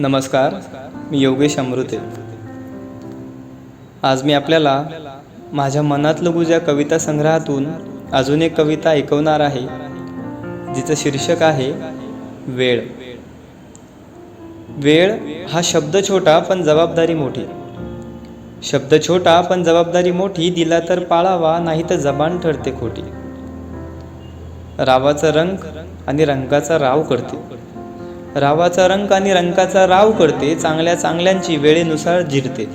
नमस्कार मी योगेश अमृते. आज मी आपल्याला माझ्या मनातलं गुज या कविता संग्रहातून अजून एक कविता ऐकवणार आहे जिचं शीर्षक आहे वेळ. वेळ हा शब्द छोटा पण जबाबदारी मोठी. शब्द छोटा पण जबाबदारी मोठी दिला तर पाळावा नाही तर जबान ठरते खोटी. रावाचा रंग आणि रंगाचा राव करते. रावाचा रंग आणि रंगाचा राव करते चांगल्या चांगल्यांची वेळेनुसार जिरते.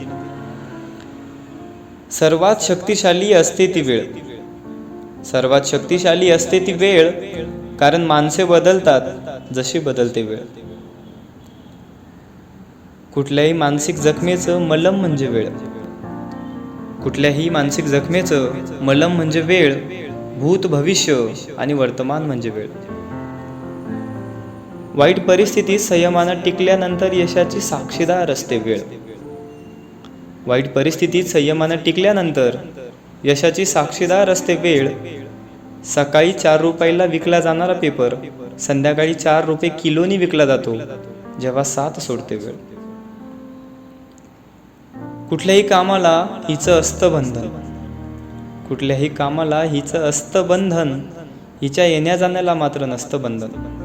सर्वात शक्तिशाली असते ती वेळ. सर्वात शक्तिशाली असते ती वेळ कारण माणसे बदलतात जशी बदलते वेळ. कुठल्याही मानसिक जखमेचं मलम म्हणजे वेळ. कुठल्याही मानसिक जखमेचं मलम म्हणजे वेळ भूत भविष्य आणि वर्तमान म्हणजे वेळ. वाईट परिस्थितीत संयमानं टिकल्यानंतर यशाची साक्षीदार असते वेळ. वाईट परिस्थितीत संयमानं टिकल्यानंतर यशाची साक्षीदार असते वेळ. सकाळी चार रुपयाला विकला जाणारा पेपर संध्याकाळी चार रुपये किलोनी विकला जातो जेव्हा साथ सोडते वेळ. कुठल्याही कामाला हिचं असतं बंधन कुठल्याही कामाला हिचं असतं बंधन हिच्या येण्या जाण्याला मात्र नसतं बंधन.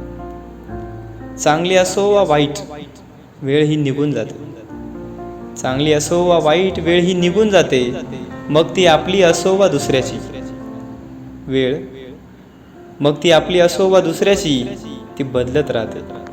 चांगली असो वा वाईट वेळ ही निघून जाते. चांगली असो वा वाईट वेळ ही निघून जाते. मग ती आपली असो वा दुसऱ्याची. वेळ मग ती आपली असो वा दुसऱ्याची ती बदलत राहते.